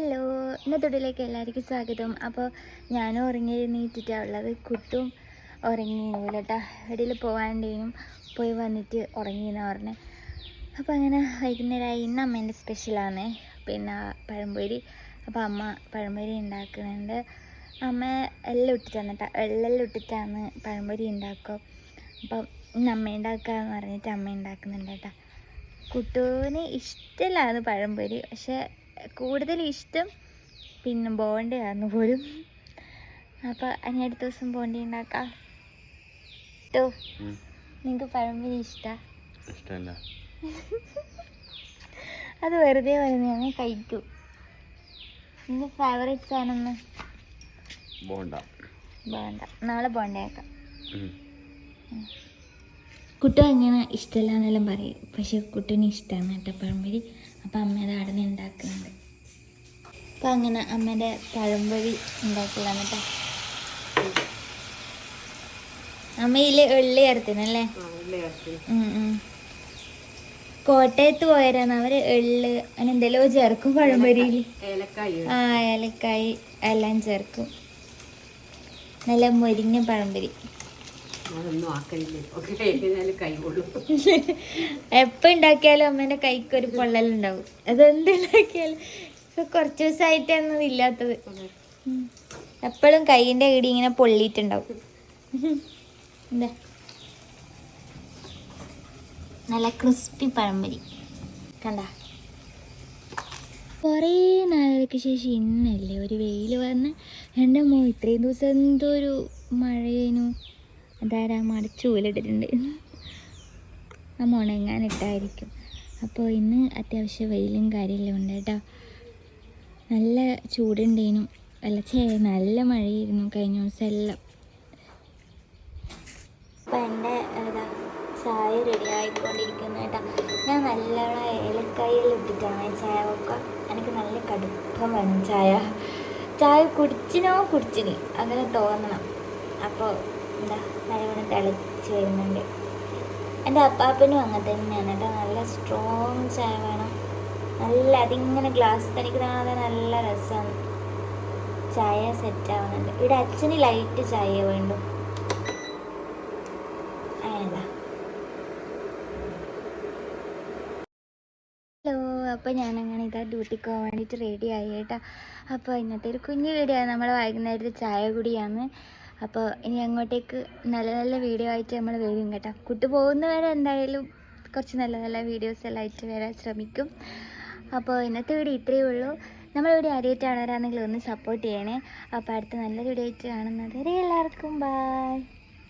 ഇന്നത്തൊടിലേക്ക് എല്ലാവർക്കും സ്വാഗതം. അപ്പോൾ ഞാനും ഉറങ്ങി ഉള്ളത്. കുട്ടും ഉറങ്ങി കേട്ടോ ഇടയിൽ പോകാണ്ടേനും പോയി വന്നിട്ട് ഉറങ്ങിയെന്ന് പറഞ്ഞ്. അപ്പോൾ അങ്ങനെ വൈകുന്നേരമായി ഇന്ന് അമ്മേന്റെ സ്പെഷ്യലാണ് പിന്നെ പഴംപൊരി. അപ്പോൾ അമ്മ പഴംപൊരി ഉണ്ടാക്കുന്നുണ്ട്. അമ്മ എല്ലാം ഇട്ടിട്ടാണ് കേട്ടോ എള്ളെല്ലാം ഇട്ടിട്ടാണ് പഴംപൊരി ഉണ്ടാക്കുക. അപ്പം ഇന്ന് അമ്മ ഉണ്ടാക്കാന്ന് പറഞ്ഞിട്ട് അമ്മ ഉണ്ടാക്കുന്നുണ്ട് കേട്ടോ കുട്ടുവിന് ഇഷ്ടമില്ലാന്ന് പഴംപൊരി. പക്ഷെ കൂടുതൽ ഇഷ്ടം പിന്നെ ബോണ്ടയാന്ന് പോലും. അപ്പോൾ ഇനി അടുത്ത ദിവസം ബോണ്ടി ഉണ്ടാക്കാം. കേട്ടോ നിങ്ങൾക്ക് പഴംപൊരി ഇഷ്ടമല്ല അത് വെറുതെ വരുന്ന കഴിക്കൂ. നിന്റെ ഫേവറേറ്റ് സാധനം ബോണ്ട. ബോണ്ട. നാളെ ബോണ്ടയാക്കാം. കുട്ടു അങ്ങനെ ഇഷ്ടമല്ല എന്നെല്ലാം പറയും. പക്ഷെ കുട്ടീന് ഇഷ്ടമാണ് കേട്ടോ പഴംപൊരി. അപ്പം അമ്മയുടെ അവിടെ ഉണ്ടാക്കുന്നുണ്ട്. അപ്പം അങ്ങനെ അമ്മേന്റെ പഴംപൊരി ഉണ്ടാക്കലാണ് കേട്ടോ അമ്മയിൽ എള്ളി ചേർത്തിനല്ലേ? ഉം, ഉം. കോട്ടയത്ത് പോയരാന്ന് അവർ എള്ള് അങ്ങനെ എന്തെല്ലോ ചേർക്കും പഴംപൊരിയിൽ ആ ഏലക്കായി എല്ലാം ചേർക്കും. നല്ല മൊരിഞ്ഞ പഴംപൊരി. എപ്പോ ഉണ്ടാക്കിയാലും അമ്മേന്റെ കൈക്ക് ഒരു പൊള്ളലുണ്ടാവും. അതെന്തുണ്ടാക്കിയാലും. ഇപ്പൊ കുറച്ച് ദിവസമായിട്ടൊന്നും ഇല്ലാത്തത്. എപ്പോഴും കൈയിന്റെ ഇടി ഇങ്ങനെ പൊള്ളിയിട്ടുണ്ടാവും. എന്താ നല്ല ക്രിസ്പി പഴംപൊരി. കണ്ട? കുറേ നാളുകൾക്ക് ശേഷം ഇന്നല്ലേ ഒരു വെയിൽ വന്ന് എന്റെ മോ ഇത്രയും ദിവസം എന്തോ ഒരു മഴയേനു. അതാരാ മടച്ചു പോലിട്ടിട്ടുണ്ട് ആ മുണങ്ങാനിട്ടായിരിക്കും അപ്പോൾ ഇന്ന് അത്യാവശ്യം വെയിലും കാര്യമെല്ലാം ഉണ്ട് കേട്ടോ. നല്ല ചൂടുണ്ടേനും. അല്ല ചേ നല്ല മഴയായിരുന്നു കഴിഞ്ഞ ദിവസം എല്ലാം അപ്പം എന്റെ ഏതാ ചായ റെഡി ആയിക്കൊണ്ടിരിക്കുന്നു കേട്ടോ. ഞാൻ നല്ലോണം ഏലക്കായെല്ലാം ഇട്ടിട്ടാണ് ചായ വെക്കുക. എനിക്ക് നല്ല കടുപ്പം വേണം ചായ. ചായ കുടിച്ചിനോ കുടിച്ചിന്. അങ്ങനെ തോന്നണം. അപ്പോൾ എന്താ നല്ലവണ്ണം തിളച്ച് വരുന്നുണ്ട്. എന്റെ അപ്പാപ്പനും അങ്ങനെ തന്നെയാണ് കേട്ടോ. നല്ല സ്ട്രോങ് ചായ വേണം. നല്ല അതിങ്ങനെ ഗ്ലാസ് തനിക്ക് നല്ല രസമാണ് ചായ സെറ്റ് ആവുന്നുണ്ട്. ഇവിടെ അച്ഛന് ലൈറ്റ് ചായ വേണ്ടു. ഹലോ അപ്പോൾ ഞാനങ്ങനെ ഇതാ ഡ്യൂട്ടിക്ക് പോകാൻ വേണ്ടിയിട്ട് റെഡി ആയി കേട്ടോ. അപ്പോൾ ഇന്നത്തെ ഒരു കുഞ്ഞു വീഡിയോ നമ്മൾ വൈകുന്നേരത്തെ ചായ കുടിയാണ്. അപ്പോൾ ഇനി അങ്ങോട്ടേക്ക് നല്ല നല്ല വീഡിയോ ആയിട്ട് നമ്മൾ വരും കേട്ടോ. കുട്ടി പോകുന്നവരെ എന്തായാലും കുറച്ച് നല്ല നല്ല വീഡിയോസ് എല്ലാം ആയിട്ട് വരാൻ ശ്രമിക്കും. അപ്പോൾ ഇന്നത്തെ വീഡിയോ ഇത്രയേ ഉള്ളൂ. നമ്മൾ ഇവിടെ ആദ്യമായിട്ടാണ് വരാണെങ്കിൽ ഒന്ന് സപ്പോർട്ട് ചെയ്യണേ. അപ്പോൾ അടുത്ത നല്ലൊരു വീഡിയോ ആയിട്ട് കാണുന്നത് എല്ലാവർക്കും ബൈ